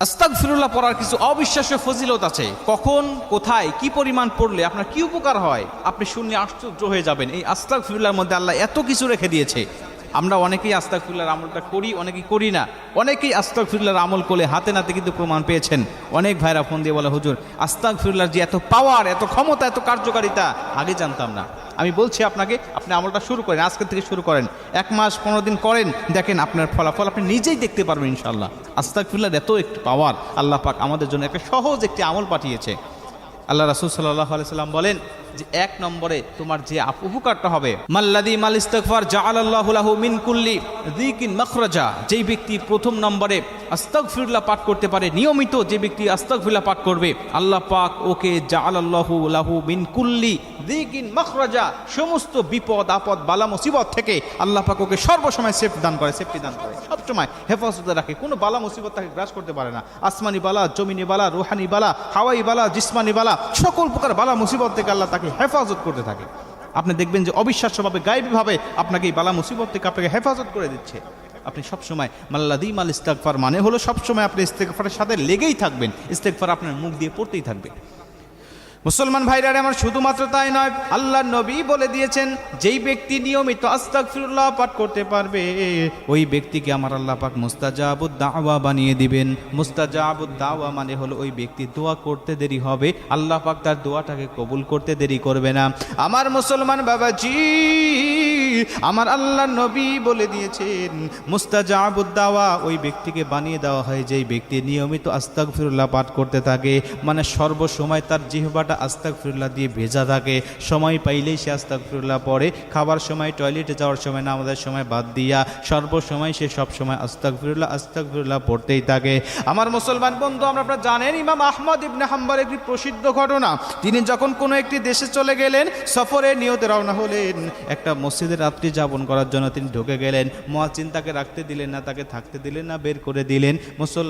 আস্তাক ফিরুল্লাহ পড়ার কিছু অবিশ্বাস্য ফজিলত আছে। কখন, কোথায়, কি পরিমাণ পড়লে আপনার কি উপকার হয়? আপনি শূন্য আশ্চর্য হয়ে যাবেন। এই আস্তাক ফিরুল্লাহর মধ্যে আল্লাহ এত কিছু রেখে দিয়েছে। আমরা অনেকেই আস্তাক ফিরুল্লাহর আমলটা করি, অনেকেই করি না। অনেকেই আস্তাক ফিরুল্লাহর আমল করলে হাতে নাতে কিন্তু প্রমাণ পেয়েছেন। অনেক ভাইরা ফোন দিয়ে বলে, হুজুর আস্তাক ফিরুল্লাহর যে এত পাওয়ার এত ক্ষমতা, এত কার্যকারিতা, আগে জানতাম না। আমি বলছি আপনাকে, আপনি আমলটা শুরু করেন আজকের থেকে শুরু করেন। এক মাস পনেরো দিন করেন, দেখেন আপনার ফলাফল, আপনি নিজেই দেখতে পারবেন ইনশাল্লাহ আস্তাকফিল্লার এত একটি পাওয়ার আল্লাহ পাক আমাদের জন্য একটা সহজ একটি আমল পাঠিয়েছে। আল্লাহ রাসুল সাল্লাহ সাল্লাম বলেন যে এক নম্বরে তোমার যে উপকারটা হবে। মাল্লাদি মাল ইস্তাগফার জাআলাল্লাহু মিন কুল্লি যিকিন মাখরাজা। যেই ব্যক্তি প্রথম নম্বরে আস্তাগফিরুল্লাহ পাঠ করতে পারে, নিয়মিত যে ব্যক্তি আস্তাগফিরুল্লাহ পাঠ করবে, আল্লাহ পাক ওকে জাআলাল্লাহু লাহু মিন কুল্লি যিকিন মাখরাজা, সমস্ত বিপদ, আপদ, বালা, মুসিবত থেকে আল্লাহ পাক ওকে সর্বসময় সেফ দান করে, সেফটি দান করে। সবসময় হেফাজতে রাখে। কোনো বালা, মুসিবত তাকে গ্রাস করতে পারে না। আসমানি বালা, জমিনি বালা, রোহানি বালা, হাওয়াই বালা, জিসমানি বালা, সকল প্রকার বালা, মুসিবত থেকে আল্লাহ হেফাজত করতে থাকে। আপনি দেখবেন যে অবিশ্বাস্যভাবে, গায়েবীভাবে আপনাকে এই বালা মুসিবত থেকে আপনাকে হেফাজত করে দিচ্ছে। আপনি সবসময় মাল্লাদিম আল ইস্তেকফার মানে হলো সবসময় আপনি ইস্তেকফারের সাথে লেগেই থাকবেন। ইস্তেকফার আপনার মুখ দিয়ে পড়তেই থাকবে। মুসলমান ভাইরা আমার শুধুমাত্র তাই নয় আল্লাহ নবী বলে দিয়েছেন, যেই ব্যক্তি নিয়মিত আস্তাগফিরুল্লাহ পাঠ করতে পারবে, ওই ব্যক্তিকে আমার আল্লাহ পাক মুস্তাজাবুদ দাওয়া বানিয়ে দিবেন। মুস্তাজাবুদ দাওয়া মানে হলো ওই ব্যক্তি দোয়া করতে দেরি হবে, আল্লাহ পাক তার দোয়াটাকে কবুল করতে দেরি করবে না। আমার মুসলমান বাবাজি, আমার আল্লাহ নবী বলে দিয়েছেন, মুস্তাজাবুদ দাওয়া ওই ব্যক্তিকে বানিয়ে দেওয়া হয় যেই ব্যক্তি নিয়মিত আস্তাগফিরুল্লাহ পাঠ করতে থাকে। মানে সর্বসময় তার জিহবাটা আস্তাক ফিরুল্লাহ দিয়ে ভেজা থাকে। সময় পাইলেই সে আস্তাক ফিরুল্লাহ পড়ে। খাবার সময়, টয়লেটে যাওয়ার সময় না আমাদের সময় বাদ দিয়া সর্বসময় সে সব সময় আস্তাক ফিরুল্লাহ আস্তাক ফিরুল্লাহ পড়তেই থাকে। আমার মুসলমান বন্ধু, আমরা জানেন, ইমাম আহমদ ইবনে হাম্বার একটি প্রসিদ্ধ ঘটনা। তিনি যখন কোনো একটি দেশে চলে গেলেন, সফরে নিয়তে রওনা হলেন। একটা মসজিদে রাত্রি যাপন করার জন্য তিনি ঢুকে গেলেন। মহাচিন তাকে রাখতে দিলেন না, তাকে থাকতে দিলেন না, বের করে দিলেন। মুসল